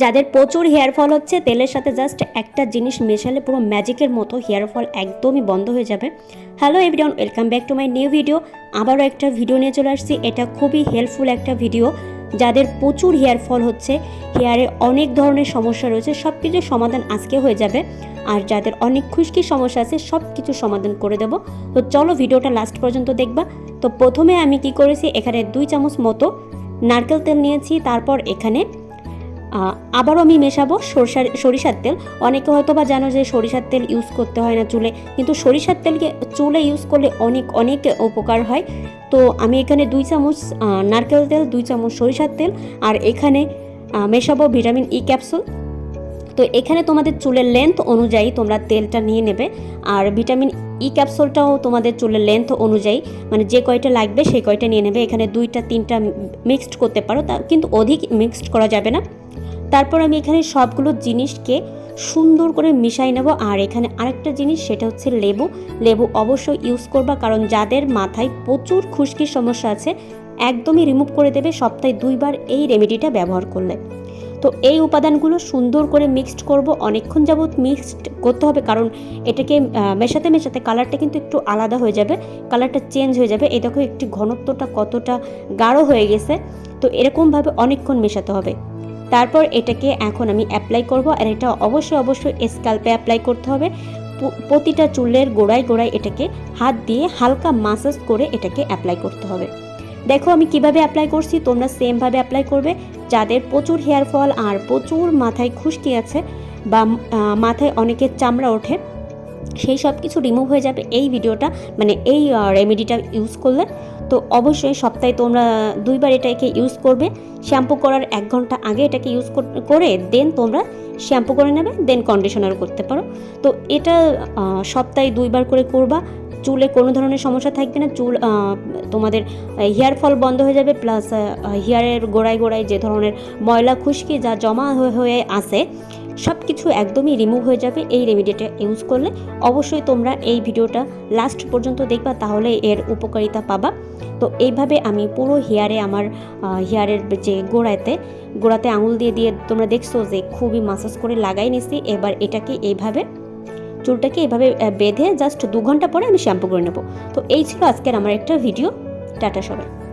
যাদের প্রচুর hair fall হচ্ছে, তেলের সাথে জাস্ট একটা জিনিস মেশালে পুরো ম্যাজিকের মতো হেয়ার ফল একদমই বন্ধ হয়ে যাবে। Hello everyone welcome back to my new video আবারও একটা ভিডিও নিয়ে চলে আসছি। এটা খুবই হেল্পফুল একটা ভিডিও যাদের প্রচুর হেয়ার ফল হচ্ছে, হেয়ারে অনেক ধরনের সমস্যা রয়েছে সব কিছু সমাধান আজকে হয়ে যাবে। আর যাদের অনেক খুশকি সমস্যা আছে সব কিছু সমাধান করে দেবো। তো চলো ভিডিওটা লাস্ট পর্যন্ত দেখবা। তো প্রথমে আমি কি করেছি, এখানে দুই চামচ মতো নারকেল তেল নিয়েছি, তারপর এখানে আবারও আমি মেশাবো সরষার সরিষার তেল। অনেকে হয়তো বা জানো যে সরিষার তেল ইউজ করতে হয় না চুলে, কিন্তু সরিষার তেলকে চুলে ইউজ করলে অনেক অনেক উপকার হয়। তো আমি এখানে দুই চামচ নারকেল তেল, দুই চামচ সরিষার তেল, আর এখানে মেশাবো ভিটামিন ই ক্যাপসুল তো এখানে তোমাদের চুলের লেন্থ অনুযায়ী তোমরা তেলটা নিয়ে নেবে, আর ভিটামিন ই ক্যাপসুলটাও তোমাদের চুলের লেন্থ অনুযায়ী মানে যে কয়টা লাগবে সেই কয়টা নিয়ে নেবে। এখানে দুইটা, তিনটা মিক্সড করতে পারো, তা কিন্তু অধিক মিক্সড করা যাবে না। তারপর আমি এখানে সবগুলো জিনিসকে সুন্দর করে মিশাই নেব। আর এখানে আরেকটা জিনিস, সেটা হচ্ছে লেবু। লেবু অবশ্যই ইউজ করবা, কারণ যাদের মাথায় প্রচুর খুশকির সমস্যা আছে, একদমই রিমুভ করে দেবে সপ্তাহে দুইবার এই রেমেডিটা ব্যবহার করলে। তো এই উপাদানগুলো সুন্দর করে মিক্সড করব। অনেকক্ষণ যাবত মিক্সড করতে হবে, কারণ এটাকে মেশাতে মেশাতে কালারটা কিন্তু একটু আলাদা হয়ে যাবে কালারটা চেঞ্জ হয়ে যাবে। এই দেখো, একটি ঘনত্বটা কতটা গাঢ় হয়ে গেছে। তো এরকমভাবে অনেকক্ষণ মেশাতে হবে। তারপর এটাকে এখন আমি অ্যাপ্লাই করব আর এটা অবশ্যই অবশ্যই স্ক্যাল্পে অ্যাপ্লাই করতে হবে। প্রতিটা চুলের গোড়ায় গোড়ায় এটাকে হাত দিয়ে হালকা মাসাজ করে এটাকে অ্যাপ্লাই করতে হবে। দেখো আমি কীভাবে অ্যাপ্লাই করছি, তোমরা সেমভাবে অ্যাপ্লাই করবে। যাদের প্রচুর হেয়ার ফল আর প্রচুর মাথায় খুশকি আছে বা মাথায় অনেকের চামড়া ওঠে সেই সব কিছু রিমুভ হয়ে যাবে এই ভিডিওটা মানে এই রেমেডিটা ইউজ করলে। তো অবশ্যই সপ্তাহে তোমরা দুইবার এটাকে ইউজ করবে। শ্যাম্পু করার এক ঘণ্টা আগে এটাকে ইউজ করে দেন তোমরা শ্যাম্পু করে নেবে দেন কন্ডিশনার করতে পারো। তো এটা সপ্তাহে দুইবার করে করবা। চুলে কোনো ধরনের সমস্যা থাকবে না। চুল তোমাদের হেয়ার ফল বন্ধ হয়ে যাবে প্লাস হেয়ারের গোড়ায় গোড়ায় যে ধরনের ময়লা খুশকি যা জমা হয়ে আসে সব কিছু একদমই রিমুভ হয়ে যাবে এই রেমেডিটা ইউজ করলে। অবশ্যই তোমরা এই ভিডিওটা লাস্ট পর্যন্ত দেখবা, তাহলে এর উপকারিতা পাবা। তো এইভাবে আমি পুরো হেয়ারে আমার হেয়ারের যে গোড়াতে গোড়াতে আঙুল দিয়ে দিয়ে তোমরা দেখছ যে খুবই মাসাজ করে লাগাই নিছি। এবার এটাকে এইভাবে, চুলটাকে এভাবে বেঁধে জাস্ট দু ঘণ্টা পরে আমি শ্যাম্পু করে নেব। তো এই ছিল আজকের আমার একটা ভিডিও টাটা সবাই।